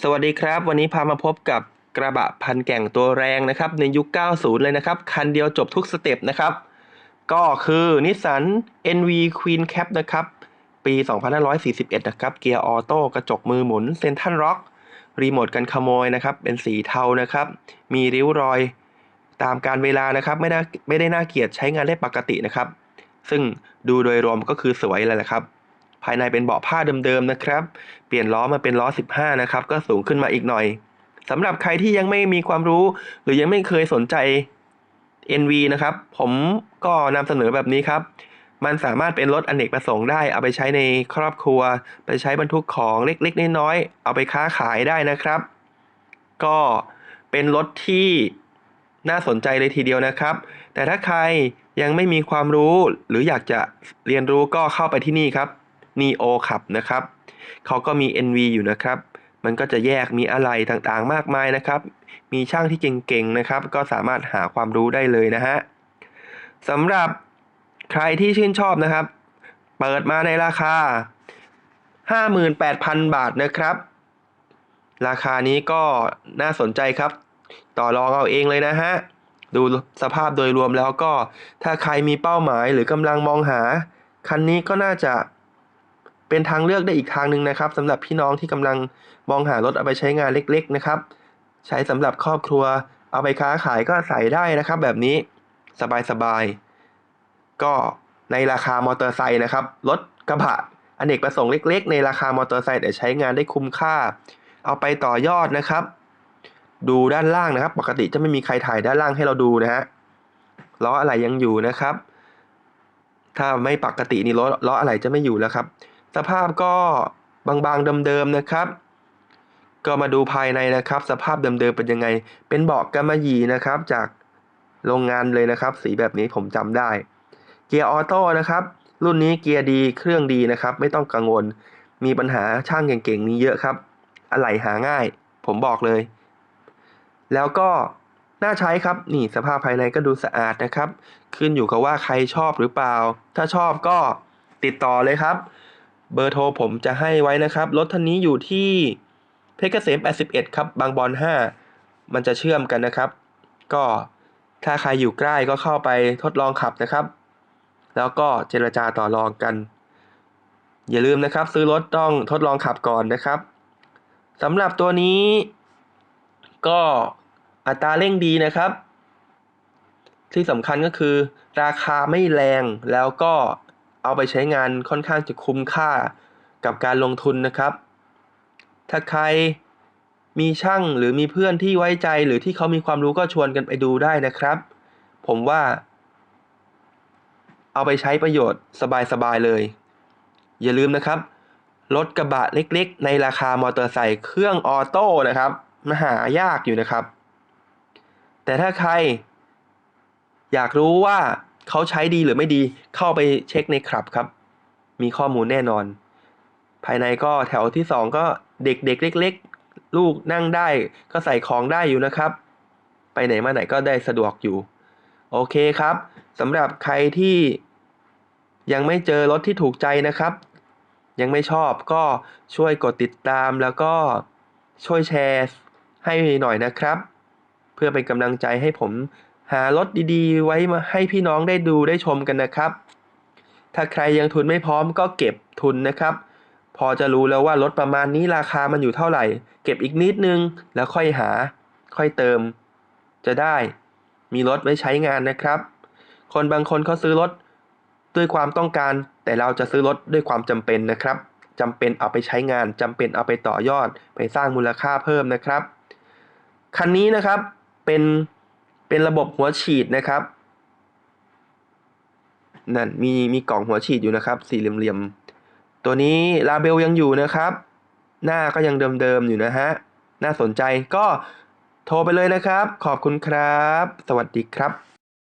สวัสดีครับ วันนี้พามาพบกับกระบะพันแก่งตัวแรงนะครับ ในยุค 90 เลยนะครับ คันเดียวจบทุกสเต็ปนะครับ ก็คือนิสสัน NV Queen Cap นะครับ ปี 2541 นะครับ เกียร์ออโต้กระจกมือหมุนเซนทันร็อกรีโมทกันขโมยนะครับ เป็นสีเทานะครับ มีริ้วรอยตามการเวลานะครับ ไม่น่าไม่ได้น่าเกลียดใช้งานได้ปกตินะครับ ซึ่งดูโดยรวมก็คือสวยเลยแหละครับ ภายในเป็นเบาะผ้าเดิมๆนะครับ เปลี่ยนล้อมาเป็นล้อ 15 นะครับ ก็สูงขึ้นมาอีกหน่อยสำหรับใครที่ยังไม่มีความรู้ หรือยังไม่เคยสนใจ NV นะครับ ผมก็นำเสนอแบบนี้ครับ มันสามารถเป็นรถอเนกประสงค์ได้ เอาไปใช้ในครอบครัว ไปใช้บรรทุกของเล็กๆน้อยๆเอาไปค้าขายได้นะครับ ก็เป็นรถที่น่าสนใจเลยทีเดียวนะครับ แต่ถ้าใครยังไม่มีความรู้หรืออยากจะเรียนรู้ก็เข้าไปที่นี่ครับ Neo ขับนะครับเขาก็มี NV อยู่นะครับ มันก็จะแยกมีอะไรต่างๆมากมายนะครับ มีช่างที่เก่งๆนะครับ ก็สามารถหาความรู้ได้เลยนะฮะสำหรับใครที่ชื่นชอบนะครับ เปิดมาในราคา 58,000 บาทนะครับ ราคานี้ก็น่าสนใจครับ ต่อรองเอาเองเลยนะฮะ ดูสภาพโดยรวมแล้วก็ถ้าใครมีเป้าหมายหรือกำลังมองหา คันนี้ก็น่าจะ เป็นทางเลือกได้อีกทางหนึ่งนะครับสำหรับพี่น้องที่กำลังมองหารถเอาไปใช้งานเล็ก ๆนะครับ ใช้สำหรับครอบครัว เอาไปค้าขายก็ใส่ได้นะครับ แบบนี้สบายๆก็ในราคามอเตอร์ไซค์นะครับรถกระบะอเนกประสงค์เล็ก ๆ ในราคามอเตอร์ไซค์แต่ใช้งานได้คุ้มค่า เอาไปต่อยอดนะครับ ดูด้านล่างนะครับ ปกติจะไม่มีใครถ่ายด้านล่างให้เราดูนะฮะล้ออะไรยังอยู่นะครับ ถ้าไม่ปกตินี่ล้อล้ออะไรจะไม่อยู่แล้วครับ สภาพก็บางๆเดิมๆนะครับ ก็มาดูภายในนะครับ สภาพเดิมๆเป็นยังไง เป็นเบาะกำมะหยี่นะครับ จากโรงงานเลยนะครับ สีแบบนี้ผมจำได้ เกียร์ออโต้นะครับ รุ่นนี้เกียร์ดีเครื่องดีนะครับ ไม่ต้องกังวล มีปัญหาช่างเก่งๆมีเยอะครับ อะไหล่หาง่าย ผมบอกเลย แล้วก็น่าใช้ครับนี่สภาพภายในก็ดูสะอาดนะครับ ขึ้นอยู่กับว่าใครชอบหรือเปล่า ถ้าชอบก็ติดต่อเลยครับ เบอร์โทรผมจะให้ไว้นะครับ รถท่านนี้อยู่ที่เพชรเกษม 81 ครับ บางบอน 5 มันจะเชื่อมกันนะครับ ก็ถ้าใครอยู่ใกล้ก็เข้าไปทดลองขับนะครับ แล้วก็เจรจาต่อรองกัน อย่าลืมนะครับ ซื้อรถต้องทดลองขับก่อนนะครับสำหรับตัวนี้ก็อัตราเร่งดีนะครับ ที่สำคัญก็คือ ราคาไม่แรงแล้วก็ เอาไปใช้งานค่อนข้างจะคุ้มค่ากับการลงทุนนะครับ ถ้าใครมีช่างหรือมีเพื่อนที่ไว้ใจหรือที่เขามีความรู้ก็ชวนกันไปดูได้นะครับ ผมว่า เอาไปใช้ประโยชน์สบายๆเลย อย่าลืมนะครับ รถกระบะเล็กๆ ในราคามอเตอร์ไซค์เครื่องออโต้นะครับมหายากอยู่นะครับ แต่ถ้าใคร อยากรู้ว่า เขาใช้ดีหรือไม่ดีเข้าไปเช็คในคลับครับ มีข้อมูลแน่นอน ภายในก็แถวที่สองก็เด็กๆเล็ก ๆ ลูกนั่งได้ก็ใส่ของได้อยู่นะครับ ไปไหนมาไหนก็ได้สะดวกอยู่ โอเคครับสำหรับใครที่ยังไม่เจอรถที่ถูกใจนะครับ ยังไม่ชอบก็ช่วยกดติดตามแล้วก็ช่วยแชร์ให้หน่อยนะครับ เพื่อเป็นกำลังใจให้ผม หารถดีๆ ไว้มาให้พี่น้องได้ดูได้ชมกันนะครับ ถ้าใครยังทุนไม่พร้อมก็เก็บทุนนะครับ พอจะรู้แล้วว่ารถประมาณนี้ราคามันอยู่เท่าไหร่ เก็บอีกนิดนึงแล้วค่อยหา ค่อยเติม จะได้ มีรถไว้ใช้งานนะครับ คนบางคนเขาซื้อรถด้วยความต้องการ แต่เราจะซื้อรถด้วยความจำเป็นนะครับจำเป็นเอาไปใช้งานจำเป็นเอาไปต่อยอด ไปสร้างมูลค่าเพิ่มนะครับ คันนี้นะครับเป็น เป็นระบบหัวฉีดนะครับนั่นมีมีกล่องหัวฉีดอยู่นะครับ สี่เหลี่ยมๆตัวนี้ลาเบลยังอยู่นะครับ หน้าก็ยังเดิมๆอยู่นะฮะน่าสนใจก็โทรไปเลยนะครับ ขอบคุณครับ สวัสดีครับ